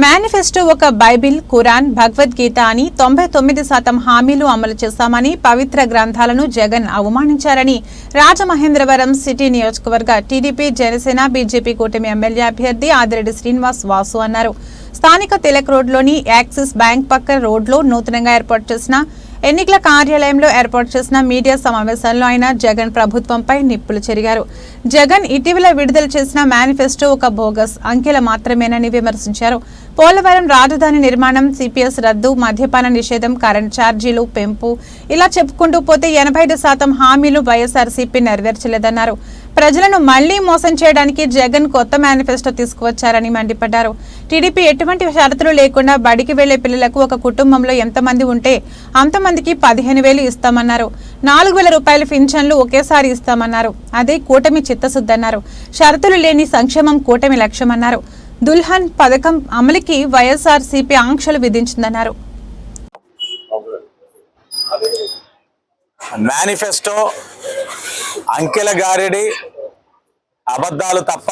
Manifesto ఒక Bible Quran Bhagavad Gita అని తొంభై తొమ్మిది శాతం హామీలు అమలు చేశామని పవిత్ర గ్రంథాలను జగన్ అవమానించారని రాజమహేంద్రవరం సిటీ నియోజకవర్గ టీడీపీ జనసేన బీజేపీ కూటమి ఎమ్మెల్యే అభ్యర్థి ఆదిరెడ్డి శ్రీనివాస్ వాసు అన్నారు. స్థానిక తిలక్ రోడ్లోని యాక్సిస్ బ్యాంక్ పక్క రోడ్లో నూతనంగా ఏర్పాటు చేసిన ఎన్నికల కార్యాలయంలో ఏర్పాటు చేసిన మీడియా సమావేశంలో ఆయన జగన్ ప్రభుత్వంపై నిప్పులు చెరిగారు. జగన్ ఇటీవల విడుదల చేసిన మేనిఫెస్టో ఒక బోగస్ అంకెల మాత్రమేనని విమర్శించారు. పోలవరం రాజధాని నిర్మాణం సిపిఎస్ రద్దు మద్యపాన నిషేధం కరెంట్ ఛార్జీలు పెంపు ఇలా చెప్పుకుంటూ పోతే ఎనభై శాతం హామీలు వైఎస్ఆర్సీపీ నెరవేర్చలేదన్నారు. ప్రజలను మళ్ళీ మోసం చేయడానికి జగన్ కొత్త మేనిఫెస్టో తీసుకువచ్చారని మండిపడ్డారు. టీడీపీ ఎటువంటి షరతులు లేకుండా బడికి వెళ్ళే పిల్లలకు ఒక కుటుంబంలో ఎంతమంది ఉంటే అంతమందికి పదిహేను వేలు ఇస్తామన్నారు. నాలుగు వేల రూపాయల పింఛన్లు ఒకేసారి ఇస్తామన్నారు. అదే కూటమి చిత్తశుద్ధన్నారు. షరతులు లేని సంక్షేమం కూటమి లక్ష్యమన్నారు. దుల్హన్ పథకం అమలుకి వైఎస్ఆర్సీపీ ఆంక్షలు విధించిందన్నారు. మేనిఫెస్టో అంకెల గారెడి అబద్ధాలు తప్ప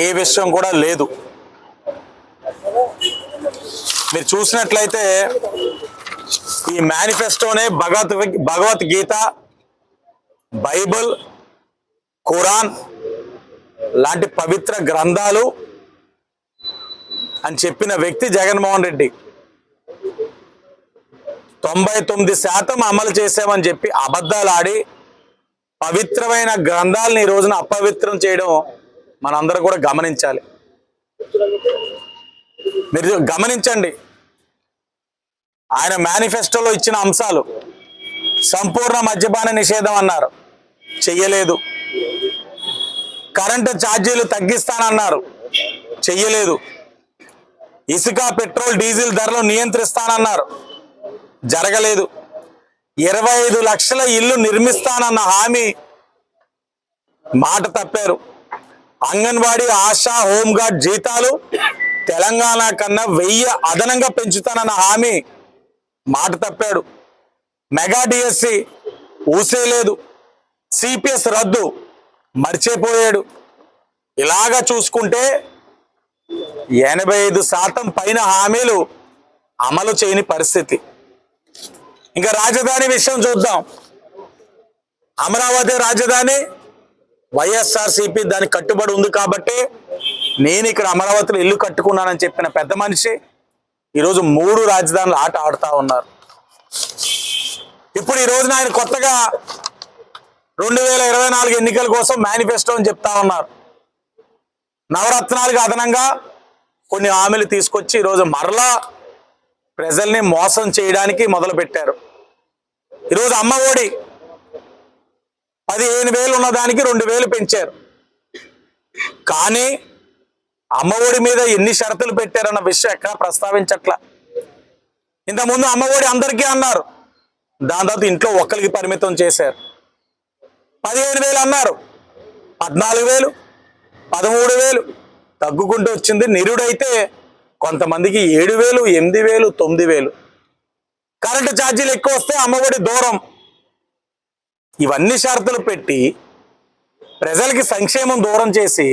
ఏ విషయం కూడా లేదు. మీరు చూసినట్లయితే ఈ మేనిఫెస్టోనే భగవత్ భగవద్గీత బైబిల్ ఖురాన్ లాంటి పవిత్ర గ్రంథాలు అని చెప్పిన వ్యక్తి జగన్మోహన్ రెడ్డి. తొంభై తొమ్మిది శాతం అమలు చేసామని చెప్పి అబద్ధాలు ఆడి పవిత్రమైన గ్రంథాలను ఈ రోజున అపవిత్రం చేయడం మనందరూ కూడా గమనించాలి. మీరు గమనించండి. ఆయన మేనిఫెస్టోలో ఇచ్చిన అంశాలు సంపూర్ణ మద్యపాన నిషేధం అన్నారు. చెయ్యలేదు. కరెంటు ఛార్జీలు తగ్గిస్తానన్నారు. చెయ్యలేదు. ఇసుక పెట్రోల్ డీజిల్ ధరలు నియంత్రిస్తానన్నారు. జరగలేదు. ఇరవై ఐదు లక్షల ఇల్లు నిర్మిస్తానన్న హామీ మాట తప్పారు. అంగన్వాడీ ఆశా హోంగార్డ్ జీతాలు తెలంగాణ కన్నా వెయ్యి అదనంగా పెంచుతానన్న హామీ మాట తప్పాడు. మెగా డిఎస్సి ఊసేలేదు సిపిఎస్ రద్దు మర్చిపోయాడు. ఇలాగా చూసుకుంటే ఎనభై ఐదు శాతం పైన హామీలు అమలు చేయని పరిస్థితి. ఇంకా రాజధాని విషయం చూద్దాం. అమరావతి రాజధాని వైఎస్ఆర్ సిపి దానికి కట్టుబడి ఉంది కాబట్టి నేను ఇక్కడ అమరావతిలో ఇల్లు కట్టుకున్నానని చెప్పిన పెద్ద మనిషి ఈరోజు మూడు రాజధానులు ఆట ఆడుతూ ఉన్నారు. ఇప్పుడు ఈ రోజున ఆయన కొత్తగా రెండు వేల ఇరవై నాలుగు ఎన్నికల కోసం మేనిఫెస్టో అని చెప్తా ఉన్నారు. నవరత్నాలకు అదనంగా కొన్ని హామీలు తీసుకొచ్చి ఈరోజు మరలా ప్రజల్ని మోసం చేయడానికి మొదలుపెట్టారు. ఈరోజు అమ్మ ఒడి పదిహేను వేలు ఉన్నదానికి రెండు వేలు పెంచారు. కానీ అమ్మ ఒడి మీద ఎన్ని షరతులు పెట్టారన్న విషయం ఎక్కడ ప్రస్తావించట్లా. ఇంతకుముందు అమ్మ ఒడి అందరికీ అన్నారు. దాని తర్వాత ఇంట్లో ఒక్కరికి పరిమితం చేశారు. పదిహేను వేలు అన్నారు. పద్నాలుగు వేలు పదమూడు వేలు తగ్గుకుంటూ వచ్చింది. నిరుడైతే కొంతమందికి ఏడు వేలు ఎనిమిది వేలు తొమ్మిది వేలు. కరెంటు ఛార్జీలు ఎక్కువ వస్తే అమ్మఒడి దూరం. ఇవన్నీ షరతులు పెట్టి ప్రజలకి సంక్షేమం దూరం చేసి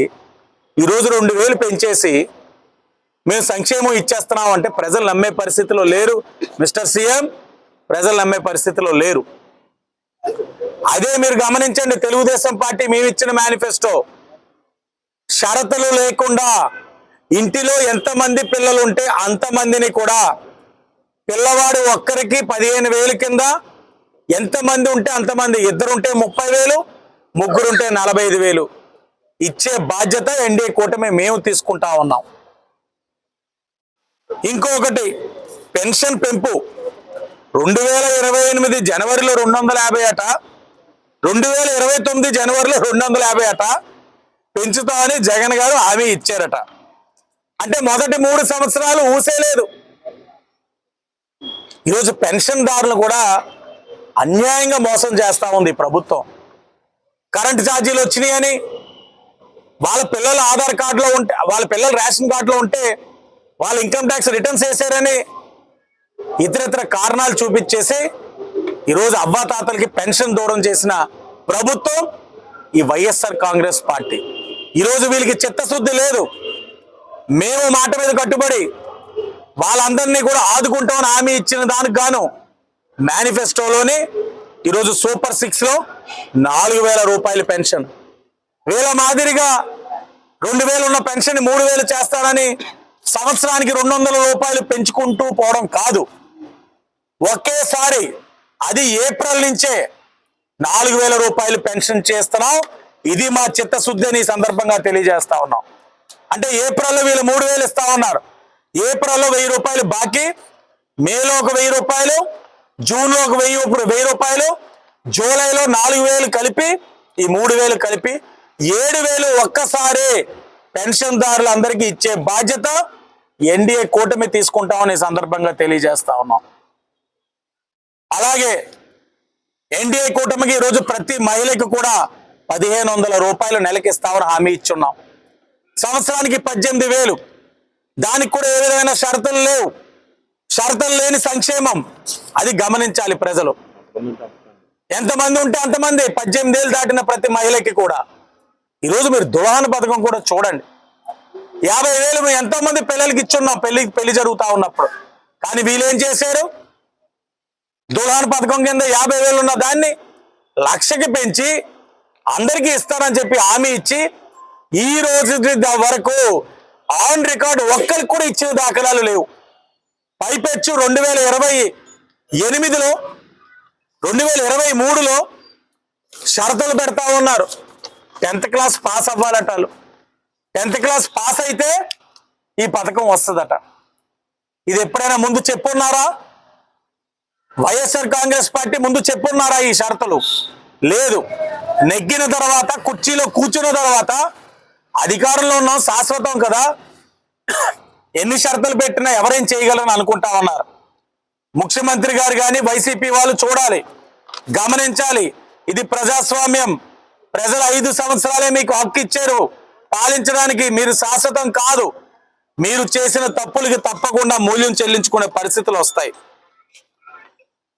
ఈరోజు రెండు వేలు పెంచేసి మేము సంక్షేమం ఇచ్చేస్తున్నాం అంటే ప్రజలు నమ్మే పరిస్థితిలో లేరు. మిస్టర్ సీఎం ప్రజలు నమ్మే పరిస్థితిలో లేరు. అదే మీరు గమనించండి తెలుగుదేశం పార్టీ మేము ఇచ్చిన మేనిఫెస్టో. షరతులు లేకుండా ఇంటిలో ఎంతమంది పిల్లలు ఉంటే అంతమందిని కూడా పిల్లవాడు ఒక్కరికి పదిహేను వేలు కింద ఎంతమంది ఉంటే అంతమంది. ఇద్దరుంటే ముప్పై వేలు ముగ్గురుంటే నలభై ఐదు వేలు. ఇచ్చే బాధ్యత ఎన్డీఏ కూటమి మేము తీసుకుంటా ఉన్నాం. ఇంకొకటి పెన్షన్ పెంపు. రెండు వేల ఇరవై ఎనిమిది జనవరిలో రెండు వందల యాభై అట రెండు వేల ఇరవై తొమ్మిది జనవరిలో రెండు వందల యాభై అట పెంచుతామని జగన్ గారు హామీ ఇచ్చారట. అంటే మొదటి మూడు సంవత్సరాలు ఊసేలేదు. ఈరోజు పెన్షన్దారులు కూడా అన్యాయంగా మోసం చేస్తూ ఉంది ప్రభుత్వం. కరెంటు ఛార్జీలు వచ్చినాయని వాళ్ళ పిల్లల ఆధార్ కార్డులో ఉంటే వాళ్ళ పిల్లల రేషన్ కార్డులో ఉంటే వాళ్ళ ఇన్కమ్ ట్యాక్స్ రిటర్న్స్ వేశారని ఇతరితర కారణాలు చూపించేసి ఈరోజు అవ్వాతాతలకి పెన్షన్ దూరం చేసిన ప్రభుత్వం ఈ వైఎస్ఆర్ కాంగ్రెస్ పార్టీ. ఈరోజు వీళ్ళకి చిత్తశుద్ధి లేదు. మేము మాట మీద కట్టుబడి వాళ్ళందరినీ కూడా ఆదుకుంటామని హామీ ఇచ్చిన దానికి గాను మేనిఫెస్టోలోని ఈరోజు సూపర్ సిక్స్లో నాలుగు వేల రూపాయల పెన్షన్. వేల మాదిరిగా రెండు వేలు ఉన్న పెన్షన్ మూడు వేలు చేస్తానని సంవత్సరానికి రెండు వందల రూపాయలు పెంచుకుంటూ పోవడం కాదు. ఒకేసారి అది ఏప్రిల్ నుంచే నాలుగు వేల రూపాయలు పెన్షన్ చేస్తున్నాం. ఇది మా చిత్తశుద్ధి అని ఈ సందర్భంగా తెలియజేస్తా ఉన్నాం. అంటే ఏప్రిల్లో వీళ్ళు మూడు వేలు ఇస్తా ఉన్నారు. ఏప్రిల్లో వెయ్యి రూపాయలు బాకీ మేలో ఒక వెయ్యి రూపాయలు జూన్లో ఒక వెయ్యి వెయ్యి రూపాయలు జూలైలో నాలుగు వేలు కలిపి ఈ మూడు వేలు కలిపి ఏడు వేలు ఒక్కసారి పెన్షన్దారులందరికీ ఇచ్చే బాధ్యత ఎన్డీఏ కూటమి తీసుకుంటామని ఈ సందర్భంగా తెలియజేస్తా ఉన్నాం. అలాగే ఎన్డీఏ కూటమికి ఈరోజు ప్రతి మహిళకి కూడా పదిహేను వందల రూపాయలు నెలకిస్తామని హామీ ఇచ్చున్నాం. సంవత్సరానికి పద్దెనిమిది వేలు. దానికి కూడా ఏ విధమైన షరతులు లేవు. షరతులు లేని సంక్షేమం. అది గమనించాలి ప్రజలు. ఎంతమంది ఉంటే అంతమంది. పద్దెనిమిది ఏళ్ళు దాటిన ప్రతి మహిళకి కూడా. ఈరోజు మీరు దులాన పథకం కూడా చూడండి. యాభై వేలు మేము ఎంతో మంది పిల్లలకి ఇచ్చున్నాం. పెళ్ళి పెళ్ళి జరుగుతా ఉన్నప్పుడు. కానీ వీళ్ళు ఏం చేశారు? దులాన్ పథకం కింద యాభై వేలు ఉన్న దాన్ని లక్షకి పెంచి అందరికీ ఇస్తానని చెప్పి హామీ ఇచ్చి ఈ రోజు వరకు ఆన్ రికార్డు ఒక్కరికి కూడా ఇచ్చిన దాఖలాలు లేవు. పైపెచ్చు రెండు వేల ఇరవై ఎనిమిదిలో రెండు వేల ఇరవై మూడులో షరతులు పెడతా ఉన్నారు. టెన్త్ క్లాస్ పాస్ అవ్వాలట వాళ్ళు. టెన్త్ క్లాస్ పాస్ అయితే ఈ పథకం వస్తుందట. ఇది ఎప్పుడైనా ముందు చెప్పున్నారా? వైఎస్ఆర్ కాంగ్రెస్ పార్టీ ముందు చెప్పున్నారా ఈ షరతులు? లేదు. నెగ్గిన తర్వాత కుర్చీలో కూర్చున్న తర్వాత అధికారంలో ఉన్నాం శాశ్వతం కదా. ఎన్ని షరతులు పెట్టినా ఎవరేం చేయగలని అనుకుంటా ఉన్నారు. ముఖ్యమంత్రి గారు కానీ వైసీపీ వాళ్ళు చూడాలి గమనించాలి. ఇది ప్రజాస్వామ్యం. ప్రజలు ఐదు సంవత్సరాలే మీకు హక్కు ఇచ్చారు. పాలించడానికి మీరు శాశ్వతం కాదు. మీరు చేసిన తప్పులకి తప్పకుండా మూల్యం చెల్లించుకునే పరిస్థితులు వస్తాయి.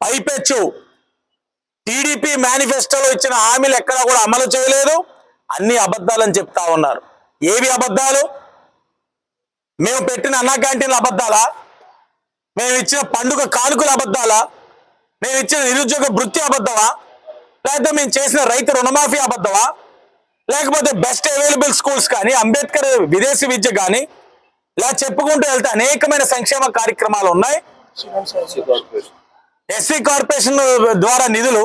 పైపెచ్చు. టీడీపీ మేనిఫెస్టోలో ఇచ్చిన హామీలు ఎక్కడా కూడా అమలు చేయలేదు. అన్ని అబద్ధాలని చెప్తా ఉన్నారు. ఏవి అబద్ధాలు? మేము పెట్టిన అన్నా క్యాంటీన్ల అబద్ధాలా? మేము ఇచ్చిన పండుగ కానుకల అబద్ధాలా? మేము ఇచ్చిన నిరుద్యోగ వృత్తి అబద్ధమా? లేకపోతే మేము చేసిన రైతు రుణమాఫీ అబద్ధమా? లేకపోతే బెస్ట్ అవైలబుల్ స్కూల్స్ కానీ అంబేద్కర్ విదేశీ విద్య కానీ ఇలా చెప్పుకుంటూ వెళ్తే అనేకమైన సంక్షేమ కార్యక్రమాలు ఉన్నాయి. ఎస్సీ కార్పొరేషన్ ద్వారా నిధులు